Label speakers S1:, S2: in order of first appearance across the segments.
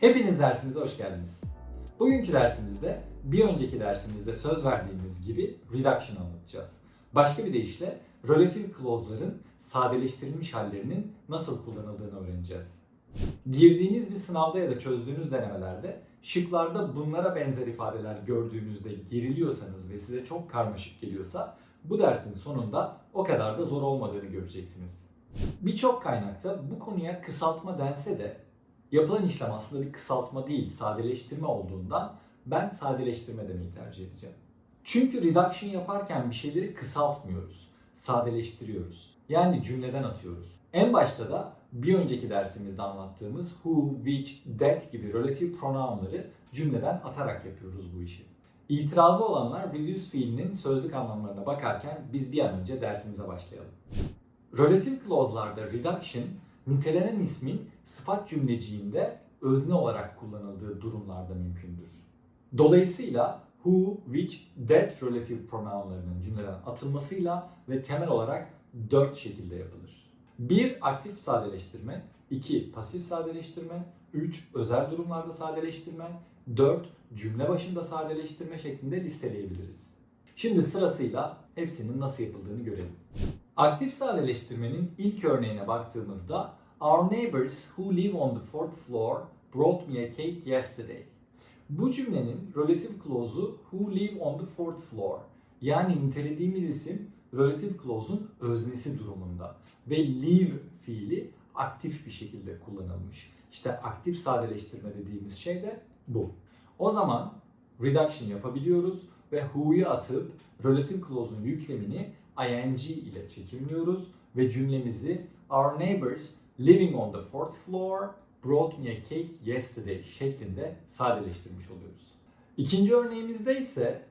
S1: Hepiniz dersimize hoş geldiniz. Bugünkü dersimizde bir önceki dersimizde söz verdiğimiz gibi reduction anlatacağız. Başka bir deyişle relative clause'ların sadeleştirilmiş hallerinin nasıl kullanıldığını öğreneceğiz. Girdiğiniz bir sınavda ya da çözdüğünüz denemelerde şıklarda bunlara benzer ifadeler gördüğünüzde geriliyorsanız ve size çok karmaşık geliyorsa bu dersin sonunda o kadar da zor olmadığını göreceksiniz. Birçok kaynakta bu konuya kısaltma dense de yapılan işlem aslında bir kısaltma değil, sadeleştirme olduğundan ben sadeleştirme demeyi tercih edeceğim. Çünkü reduction yaparken bir şeyleri kısaltmıyoruz, sadeleştiriyoruz. Yani cümleden atıyoruz. En başta da bir önceki dersimizde anlattığımız who, which, that gibi relative pronounları cümleden atarak yapıyoruz bu işi. İtirazı olanlar reduce fiilinin sözlük anlamlarına bakarken biz bir an önce dersimize başlayalım. Relative clause'larda reduction nitelenen ismin sıfat cümleciğinde özne olarak kullanıldığı durumlarda mümkündür. Dolayısıyla who, which, that relative pronounlarının cümleden atılmasıyla ve temel olarak dört şekilde yapılır. 1. Aktif sadeleştirme 2. Pasif sadeleştirme 3. Özel durumlarda sadeleştirme 4. Cümle başında sadeleştirme şeklinde listeleyebiliriz. Şimdi sırasıyla hepsinin nasıl yapıldığını görelim. Aktif sadeleştirmenin ilk örneğine baktığımızda Our neighbors who live on the fourth floor brought me a cake yesterday. Bu cümlenin relative clause'u who live on the fourth floor. Yani nitelediğimiz isim relative clause'un öznesi durumunda ve live fiili aktif bir şekilde kullanılmış. İşte aktif sadeleştirme dediğimiz şey de bu. O zaman reduction yapabiliyoruz ve who'yu atıp relative clause'un yüklemini ing ile çekimliyoruz ve cümlemizi Our neighbors living on the fourth floor brought me a cake yesterday şeklinde sadeleştirmiş oluyoruz. İkinci örneğimizde ise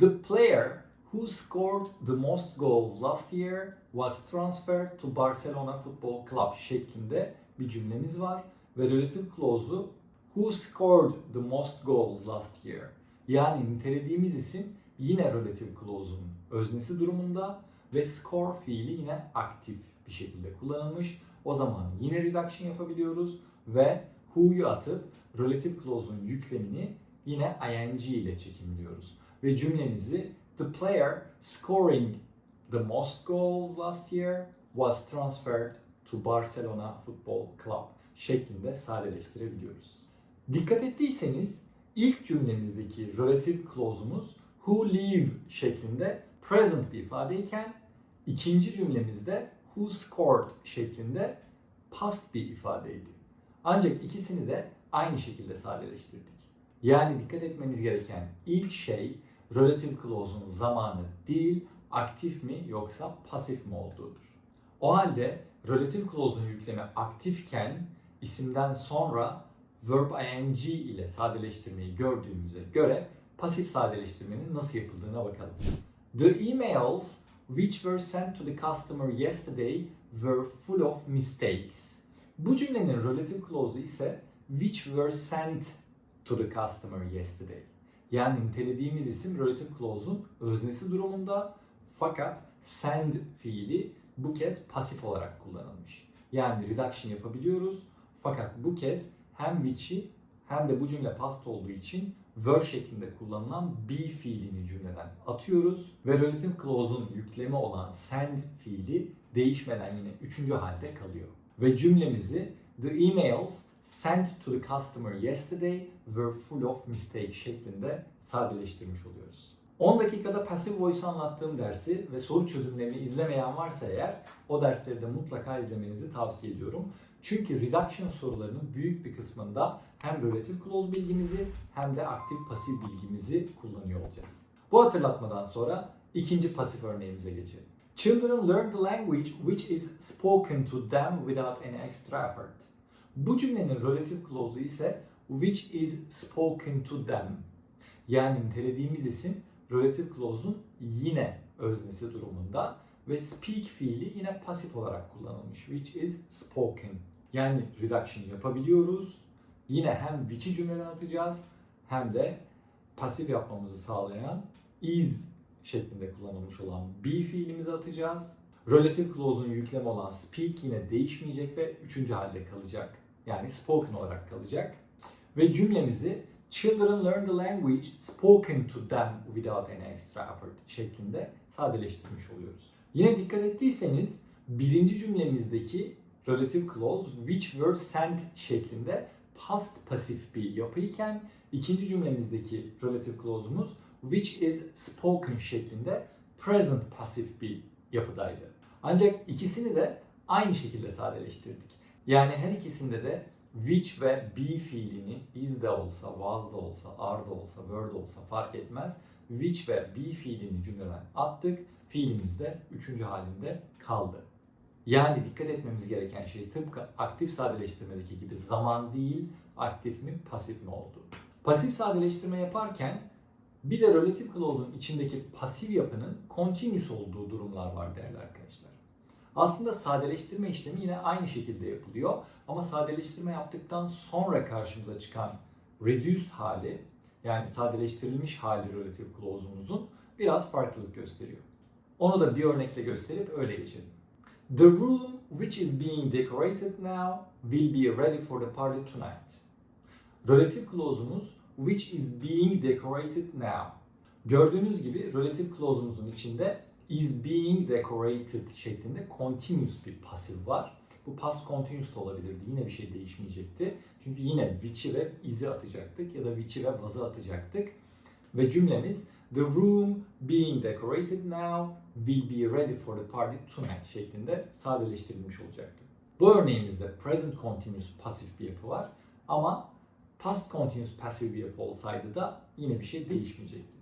S1: The player who scored the most goals last year was transferred to Barcelona Football Club şeklinde bir cümlemiz var ve relative clause'u who scored the most goals last year yani nitelediğimiz isim yine relative clause'un öznesi durumunda ve score fiili yine aktif bir şekilde kullanılmış. O zaman yine reduction yapabiliyoruz ve who'yu atıp relative clause'un yüklemini yine ing ile çekimliyoruz. Ve cümlemizi the player scoring the most goals last year was transferred to Barcelona Football Club şeklinde sadeleştirebiliyoruz. Dikkat ettiyseniz ilk cümlemizdeki relative clause'umuz who live şeklinde present bir ifadeyken ikinci cümlemizde who scored şeklinde past bir ifadeydi. Ancak ikisini de aynı şekilde sadeleştirdik. Yani dikkat etmeniz gereken ilk şey relative clause'un zamanı değil, aktif mi yoksa pasif mi olduğudur. O halde relative clause'un yüklemi aktifken isimden sonra verb ing ile sadeleştirmeyi gördüğümüze göre pasif sadeleştirmenin nasıl yapıldığına bakalım. The emails which were sent to the customer yesterday were full of mistakes. Bu cümlenin relative clause'u ise which were sent to the customer yesterday. Yani nitelediğimiz isim relative clause'un öznesi durumunda fakat send fiili bu kez pasif olarak kullanılmış. Yani reduction yapabiliyoruz fakat bu kez hem which'i hem de bu cümle past olduğu için were şeklinde kullanılan be fiilini cümleden atıyoruz ve relative clause'un yüklemi olan send fiili değişmeden yine üçüncü halde kalıyor. Ve cümlemizi the emails sent to the customer yesterday were full of mistakes şeklinde sadeleştirmiş oluyoruz. 10 dakikada passive voice anlattığım dersi ve soru çözümlerini izlemeyen varsa eğer o dersleri de mutlaka izlemenizi tavsiye ediyorum. Çünkü reduction sorularının büyük bir kısmında hem relative clause bilgimizi hem de aktif pasif bilgimizi kullanıyor olacağız. Bu hatırlatmadan sonra ikinci pasif örneğimize geçelim. Children learn the language which is spoken to them without any extra effort. Bu cümlenin relative clause'u ise which is spoken to them. Yani nitelediğimiz isim relative clause'un yine öznesi durumunda ve speak fiili yine pasif olarak kullanılmış. Which is spoken. Yani reduction yapabiliyoruz. Yine hem which'i cümleden atacağız hem de pasif yapmamızı sağlayan is şeklinde kullanılmış olan be fiilimizi atacağız. Relative clause'un yüklemi olan speak yine değişmeyecek ve üçüncü halde kalacak. yani spoken olarak kalacak. Ve cümlemizi Children learn the language spoken to them without any extra effort şeklinde sadeleştirmiş oluyoruz. Yine dikkat ettiyseniz birinci cümlemizdeki relative clause which were sent şeklinde past pasif bir yapıyken ikinci cümlemizdeki relative clause'umuz which is spoken şeklinde present pasif bir yapıdaydı. Ancak ikisini de aynı şekilde sadeleştirdik. Yani her ikisinde de which ve be fiilini is de olsa, was da olsa, are da olsa, were de olsa fark etmez. Which ve be fiilini cümleden attık. Fiilimiz de üçüncü halinde kaldı. Yani dikkat etmemiz gereken şey tıpkı aktif sadeleştirmedeki gibi zaman değil, aktif mi, pasif mi oldu. Pasif sadeleştirme yaparken bir de relative clause'un içindeki pasif yapının continuous olduğu durumlar var değerli arkadaşlar. Aslında sadeleştirme işlemi yine aynı şekilde yapılıyor ama sadeleştirme yaptıktan sonra karşımıza çıkan reduced hali yani sadeleştirilmiş hali relative clause'umuzun biraz farklılık gösteriyor. Onu da bir örnekle gösterip öyle geçelim. The room which is being decorated now will be ready for the party tonight. Relative clause'umuz which is being decorated now. Gördüğünüz gibi relative clause'umuzun içinde is being decorated şeklinde continuous bir pasif var. Bu past continuous da olabilirdi. Yine bir şey değişmeyecekti. Çünkü yine which'i ve is'i atacaktık ya da which'i ve was'ı atacaktık. Ve cümlemiz The room being decorated now will be ready for the party tonight şeklinde sadeleştirilmiş olacaktı. Bu örneğimizde present continuous pasif bir yapı var ama past continuous pasif bir yapı olsaydı da yine bir şey değişmeyecekti.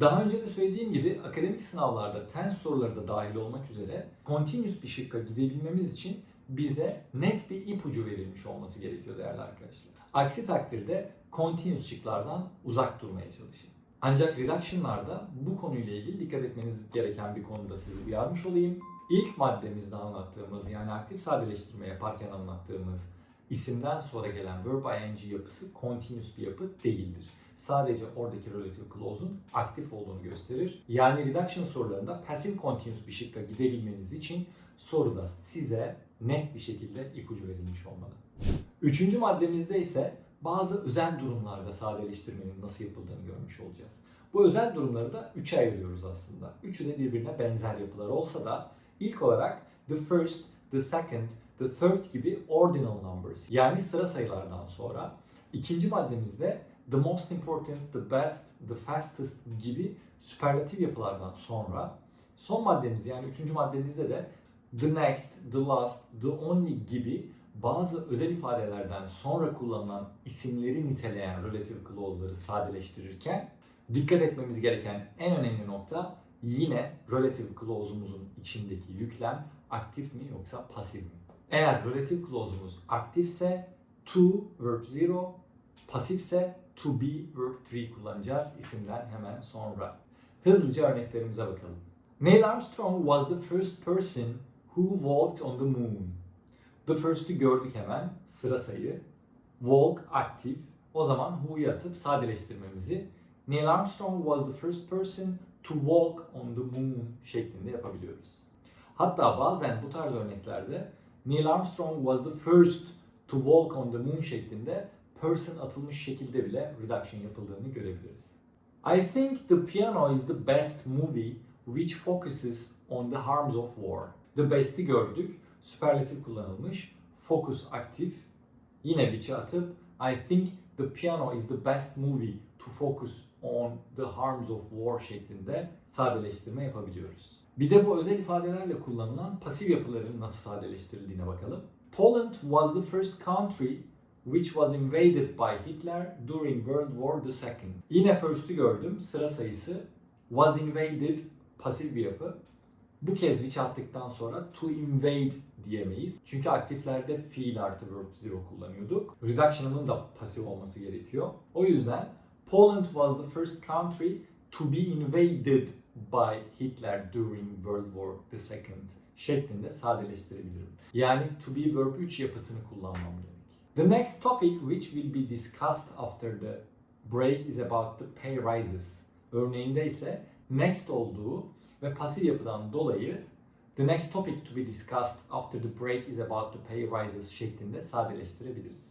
S1: Daha önce de söylediğim gibi akademik sınavlarda tense soruları da dahil olmak üzere continuous bir şıkka gidebilmemiz için bize net bir ipucu verilmiş olması gerekiyor değerli arkadaşlar. Aksi takdirde continuous şıklardan uzak durmaya çalışın. Ancak reduction'larda bu konuyla ilgili dikkat etmeniz gereken bir konuda sizi uyarmış olayım. İlk maddemizde anlattığımız yani aktif sadeleştirme yaparken anlattığımız isimden sonra gelen verb ing yapısı continuous bir yapı değildir. Sadece oradaki relative clause'un aktif olduğunu gösterir. Yani reduction sorularında passive continuous bir şıkka gidebilmeniz için soruda size net bir şekilde ipucu verilmiş olmalı. Üçüncü maddemizde ise bazı özel durumlarda sadeleştirmenin nasıl yapıldığını görmüş olacağız. Bu özel durumları da üçe ayırıyoruz aslında. Üçü de birbirine benzer yapılar olsa da ilk olarak the first, the second, the third gibi ordinal numbers yani sıra sayılardan sonra ikinci maddemizde the most important, the best, the fastest gibi süperlatif yapılardan sonra son maddemiz yani üçüncü maddemizde de the next, the last, the only gibi bazı özel ifadelerden sonra kullanılan isimleri niteleyen relative clause'ları sadeleştirirken dikkat etmemiz gereken en önemli nokta yine relative clause'umuzun içindeki yüklem aktif mi yoksa pasif mi? Eğer relative clause'umuz aktifse to verb 0, pasifse to be verb 3 kullanacağız isimden hemen sonra. Hızlıca örneklerimize bakalım. Neil Armstrong was the first person who walked on the moon. The first'ü gördük hemen. Sıra sayı. Walk aktif. O zaman who'yu atıp sadeleştirmemizi Neil Armstrong was the first person to walk on the moon şeklinde yapabiliyoruz. Hatta bazen bu tarz örneklerde Neil Armstrong was the first to walk on the moon şeklinde person atılmış şekilde bile reduction yapıldığını görebiliriz. I think the piano is the best movie which focuses on the harms of war. The best'i gördük. Süperlatif kullanılmış. Focus aktif. Yine which'i atıp I think the piano is the best movie to focus on the harms of war şeklinde sadeleştirme yapabiliyoruz. Bir de bu özel ifadelerle kullanılan pasif yapıların nasıl sadeleştirildiğine bakalım. Poland was the first country which was invaded by Hitler during World War II. Yine first'ü gördüm. Sıra sayısı was invaded pasif bir yapı. Bu kez which attıktan sonra to invade diyemeyiz. Çünkü aktiflerde fiil artı verb zero kullanıyorduk. Reduction'ının da pasif olması gerekiyor. O yüzden Poland was the first country to be invaded by Hitler during World War II şeklinde sadeleştirebilirim. Yani to be verb 3 yapısını kullanmam gerek. The next topic which will be discussed after the break is about the pay rises. Örneğinde ise next olduğu ve pasif yapıdan dolayı The next topic to be discussed after the break is about the pay rises şeklinde sadeleştirebiliriz.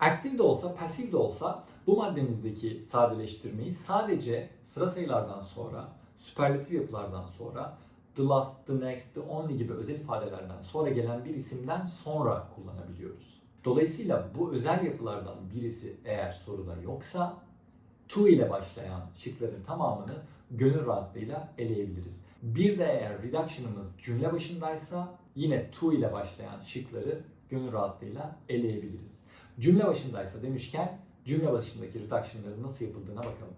S1: Aktif de olsa, pasif de olsa bu maddemizdeki sadeleştirmeyi sadece sıra sayılardan sonra, süperlatif yapılardan sonra, the last, the next, the only gibi özel ifadelerden sonra gelen bir isimden sonra kullanabiliyoruz. Dolayısıyla bu özel yapılardan birisi eğer soruda yoksa to ile başlayan şıkların tamamını gönül rahatlığıyla eleyebiliriz. Bir de eğer reduction'ımız cümle başındaysa yine to ile başlayan şıkları gönül rahatlığıyla eleyebiliriz. Cümle başındaysa demişken cümle başındaki reduction'ların nasıl yapıldığına bakalım.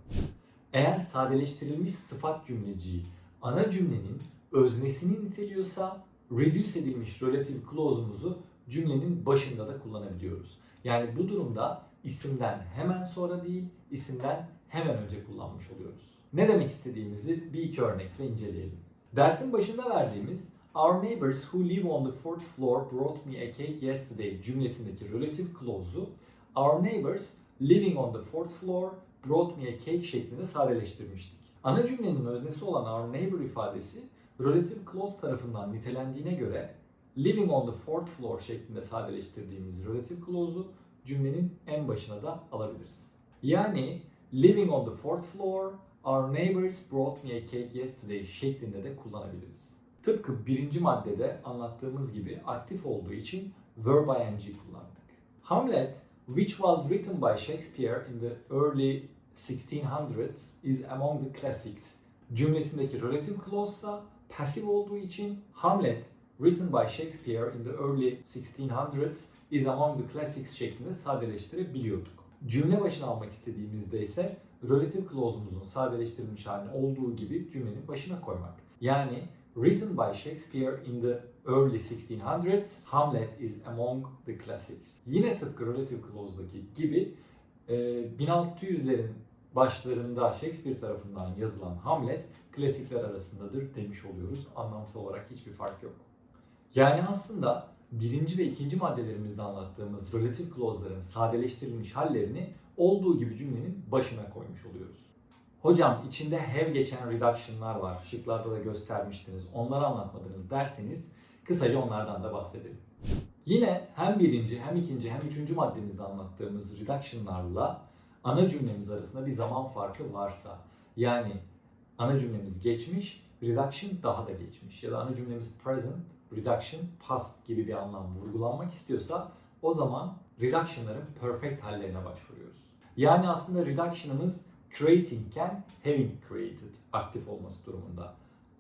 S1: Eğer sadeleştirilmiş sıfat cümleciği ana cümlenin öznesini niteliyorsa reduce edilmiş relative clause'umuzu cümlenin başında da kullanabiliyoruz. Yani bu durumda isimden hemen sonra değil, isimden hemen önce kullanmış oluyoruz. Ne demek istediğimizi bir iki örnekle inceleyelim. Dersin başında verdiğimiz Our neighbors who live on the fourth floor brought me a cake yesterday cümlesindeki relative clause'u Our neighbors living on the fourth floor brought me a cake şeklinde sadeleştirmiştik. Ana cümlenin öznesi olan our neighbor ifadesi relative clause tarafından nitelendiğine göre living on the fourth floor şeklinde sadeleştirdiğimiz relative clause'u cümlenin en başına da alabiliriz. Yani living on the fourth floor, our neighbors brought me a cake yesterday şeklinde de kullanabiliriz. Tıpkı birinci maddede anlattığımız gibi aktif olduğu için verb ing kullandık. Hamlet, which was written by Shakespeare in the early 1600s, is among the classics. Cümlesindeki relative clause ise pasif olduğu için Hamlet, written by Shakespeare in the early 1600s, is among the classics şeklinde sadeleştirebiliyorduk. Cümle başına almak istediğimizde ise relative clause'umuzun sadeleştirilmiş halini olduğu gibi cümlenin başına koymak. Yani written by Shakespeare in the early 1600s, Hamlet is among the classics. Yine tıpkı relative clause'daki gibi e, 1600'lerin başlarında Shakespeare tarafından yazılan Hamlet klasikler arasındadır demiş oluyoruz. Anlamsal olarak hiçbir fark yok. Yani aslında birinci ve ikinci maddelerimizde anlattığımız relative clause'ların sadeleştirilmiş hallerini olduğu gibi cümlenin başına koymuş oluyoruz. Hocam içinde have geçen reduction'lar var. Şıklarda da göstermiştiniz. Onları anlatmadınız derseniz kısaca onlardan da bahsedelim. Yine hem birinci hem ikinci hem üçüncü maddemizde anlattığımız reduction'larla ana cümlemiz arasında bir zaman farkı varsa yani ana cümlemiz geçmiş, reduction daha da geçmiş ya da ana cümlemiz present, reduction past gibi bir anlam vurgulanmak istiyorsa o zaman reduction'ların perfect hallerine başvuruyoruz. Yani aslında reduction'ımız creating iken having created aktif olması durumunda.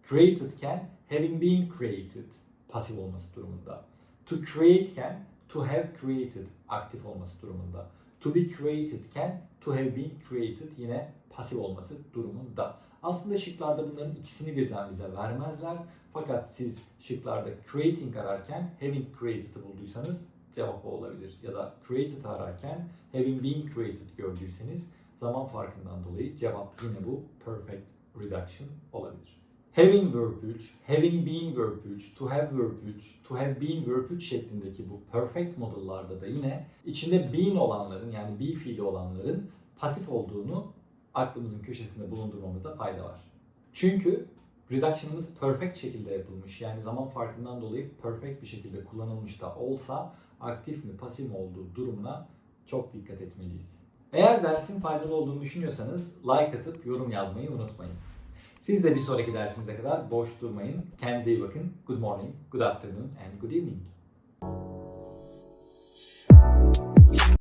S1: Created iken having been created pasif olması durumunda. To create iken to have created aktif olması durumunda. To be created iken to have been created yine pasif olması durumunda. Aslında şıklarda bunların ikisini birden bize vermezler. Fakat siz şıklarda creating ararken having created'ı bulduysanız cevap olabilir. Ya da created ararken having been created gördüyseniz zaman farkından dolayı cevap yine bu perfect reduction olabilir. Having verb 3, having been verb 3, to have verb 3, to have been verb 3 şeklindeki bu perfect modullarda da yine içinde been olanların yani be fiili olanların pasif olduğunu aklımızın köşesinde bulundurmamızda fayda var. Çünkü reduction'ımız perfect şekilde yapılmış. Yani zaman farkından dolayı perfect bir şekilde kullanılmış da olsa aktif mi pasif mi olduğu durumuna çok dikkat etmeliyiz. Eğer dersin faydalı olduğunu düşünüyorsanız like atıp yorum yazmayı unutmayın. Siz de bir sonraki dersimize kadar boş durmayın. Kendinize iyi bakın. Good morning, good afternoon and good evening.